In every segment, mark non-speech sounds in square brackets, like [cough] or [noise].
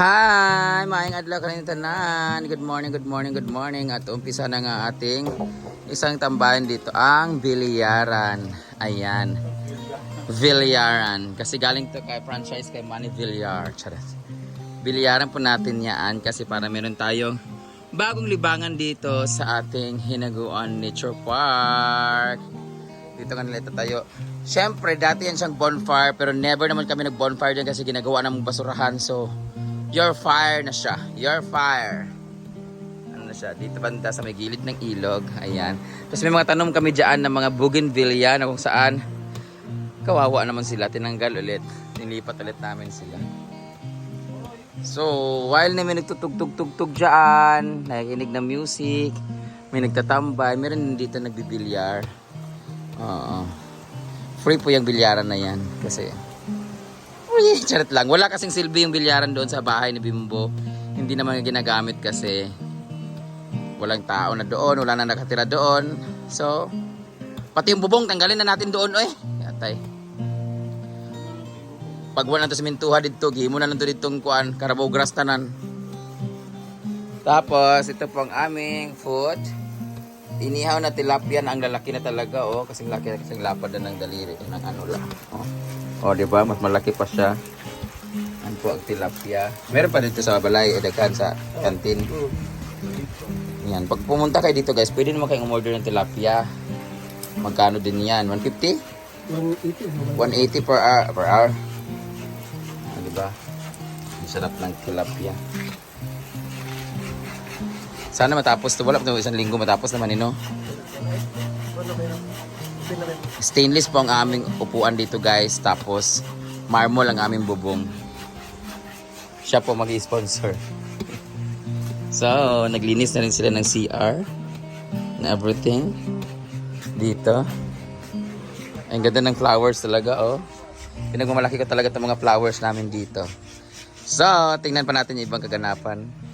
Hi! Maayong adlaw kanin tanan. Good morning, good morning, good morning. At umpisa na nga ating isang tambayan dito, ang Vilyaran. Ayan. Vilyaran. Kasi galing to kay franchise kay Manny Villar. Charot. Vilyaran po natin yan kasi para meron tayong bagong libangan dito sa ating Hinaguan Nature Park. Dito nga nila tayo. Siyempre, dati yan siyang bonfire pero never naman kami nag-bonfire dyan kasi ginagawa ng basurahan. So, your fire na siya. Your fire. Ano na siya? Dito banda sa may gilid ng ilog. Ayan. Tapos may mga tanom kami dyan ng mga bougainvillea na kung saan kawawa naman sila. Tinanggal ulit. Nilipat ulit namin sila. So, while na may nagtutugtog-tugtog dyan, nakikinig ng music, may nagtatambay, meron dito nagbibilyar. Oo. Free po yung bilyaran na yan. Kasi, uy, charot lang. Wala kasing silbi yung bilyaran doon sa bahay ni Bimbo. Hindi naman ginagamit kasi walang tao na doon, wala na nakatira doon. So, pati yung bubong, tanggalin na natin doon, oy. Atay. Pag wala na to simentuha dito, gihimo na lang to ditong kuan, Carabao grass tanan. Tapos, ito po ang aming food. Inihaw na tilapia na ang lalaki na talaga, oh. Kasing laki kasing lapad na ng daliri. Ng ano lang. Oh, oh di ba? Mas malaki pa siya. Ano po ang tilapia. Meron pa dito sa balay, edagan sa kantin. Yan. Pag pumunta kayo dito, guys, pwede naman kayong umorder ng tilapia. Magkano din yan? 150? 180. 180 per hour. Per hour. Ah, di ba? Ang sarap ng tilapia. Sana matapos to. Wala pa isang linggo matapos naman, ino. Stainless po ang aming upuan dito, guys. Tapos, marmol ang aming bubong. Siya po mag-sponsor. [laughs] so, naglinis na rin sila ng CR. Na everything. Dito. Ang ganda ng flowers talaga, oh. Pinagmamalaki ko talaga itong mga flowers namin dito. So, tingnan pa natin yung ibang kaganapan.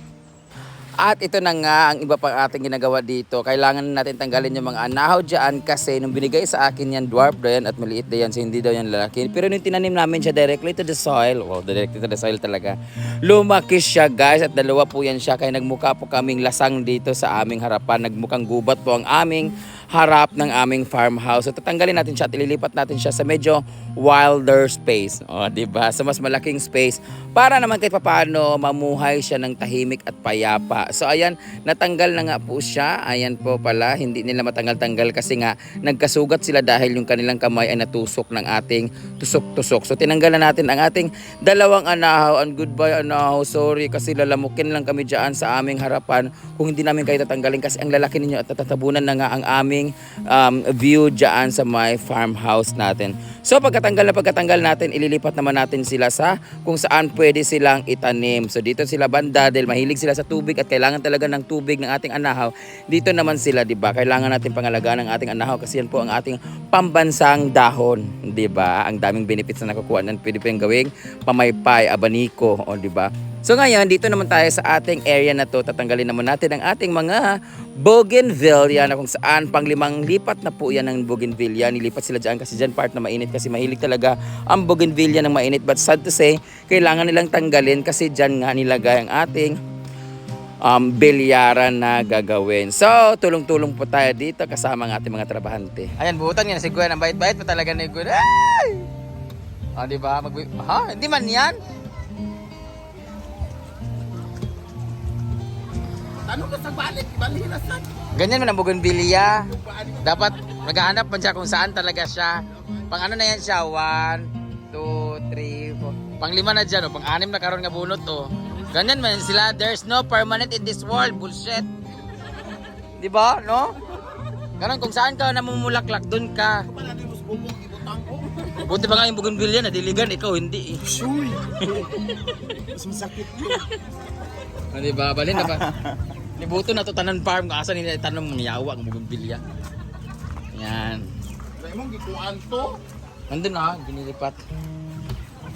At ito na nga ang iba pang ating ginagawa dito. Kailangan natin tanggalin yung mga anahaw dyan kasi nung binigay sa akin yan, dwarf daw yan at maliit daw yan, so hindi daw yan lalaki. Pero nung tinanim namin siya directly to the soil, wow, directly to the soil talaga, lumaki siya guys at dalawa po yan siya. Kaya nagmukha po kaming lasang dito sa aming harapan. Nagmukhang gubat po ang aming harap ng aming farmhouse. So tatanggalin natin siya at ililipat natin siya sa medyo wilder space. O, di ba? Sa mas malaking space para naman kahit papaano mamuhay siya ng tahimik at payapa. So ayan, natanggal na nga po siya. Ayan po pala, hindi nila matanggal-tanggal kasi nga nagkasugat sila dahil yung kanilang kamay ay natusok ng ating tusok-tusok. So tinanggal na natin ang ating dalawang anahaw. And goodbye anahaw, sorry kasi lalamukin lang kami dyan sa aming harapan kung hindi namin kayo tatanggalin kasi ang lalaki ninyo at tatatabunan na nga ang aming um, view dyan sa my farmhouse natin. So pagkatanggal na pagkatanggal natin, ililipat naman natin sila sa kung saan pwede silang itanim. So dito sila banda dahil mahilig sila sa tubig at kailangan talaga ng tubig ng ating anahaw. Dito naman sila, 'di ba? Kailangan natin pangalagaan ng ating anahaw kasi yan po ang ating pambansang dahon, 'di ba? Ang daming benefits na nakukuha nan pwede pa yung gawing pamaypay, abaniko, o 'di ba? So ngayon, dito naman tayo sa ating area na to. Tatanggalin naman natin ang ating mga bougainvillea na kung saan pang limang lipat na po yan ng bougainvillea. Nilipat sila dyan kasi dyan part na mainit kasi mahilig talaga ang bougainvillea ng mainit. But sad to say, kailangan nilang tanggalin kasi dyan nga nilagay ang ating um, bilyaran na gagawin. So, tulong-tulong po tayo dito kasama ang ating mga trabahante. Ayan, buutan yan si Gwen. Ang bait-bait pa talaga ni Gwen. Ay! Ah, di ba? Mag ha? Hindi man yan? Ano ka sa balik? Balik na sa. Ganyan man ang bougainvillea. Dapat maghahanap man siya kung saan talaga siya. Pang ano na yan siya? 1, 2, 3, 4. Pang lima na dyan. Oh. Pang anim na karon nga bunot. Oh. Ganyan man sila. There's no permanent in this world. Bullshit. Di ba? No? Ganon kung saan ka namumulaklak, dun ka. Buti ba nga yung bougainvillea nadiligan, ikaw hindi eh. Shuy. Mas masakit di ba? Balin na ba? [laughs] Libuto na to tanan farm asa nila tanong ng yawa ang bougainvillea. Yan. Dahil mong gikuan to. Nandun na, ginilipat.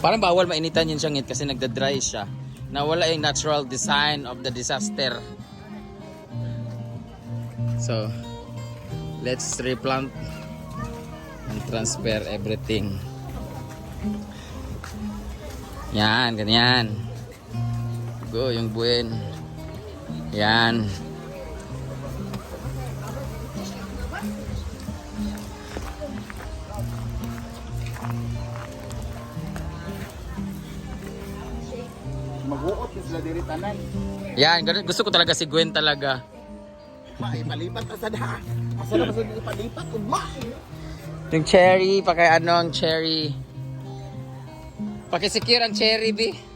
Parang bawal mainitan yung siyangit kasi nagda-dry siya. Nawala yung natural design of the disaster. So, let's replant and transfer everything. Yan, ganyan. Go, yung buen. Yan. Mag-uot sila diri tanan. Yan, ganun. Gusto ko talaga si Gwen talaga. May palipat. Asa na sa palipat ugma? Yung cherry, paki ano ang cherry. Pakisecure ang cherry, bi.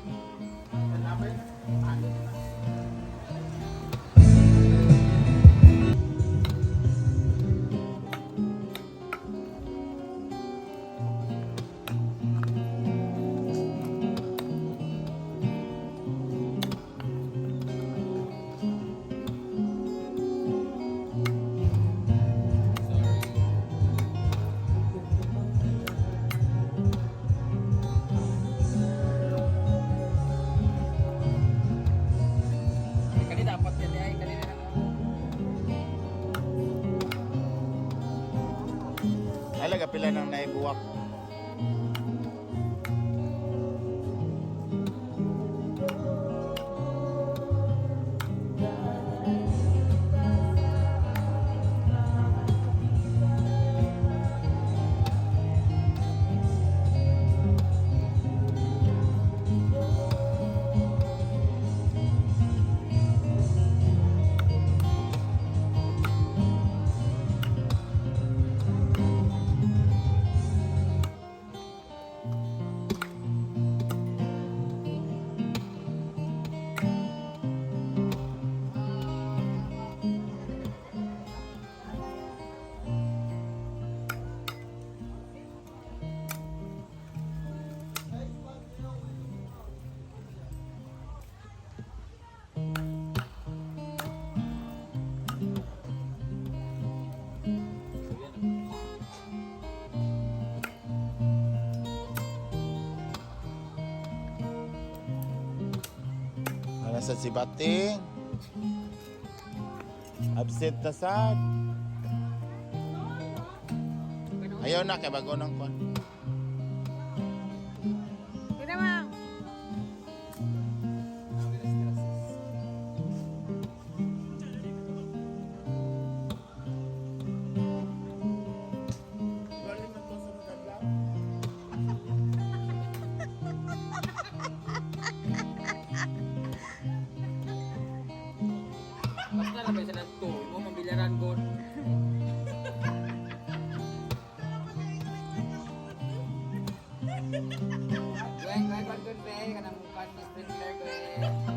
buat nang naibuwak. Ano sa si Bating? Absent na sad. Ayaw na kay bago ng kon. Gwen, gwen, gwen, gwen, be. Kanang mukan ni sprinkler, gwen.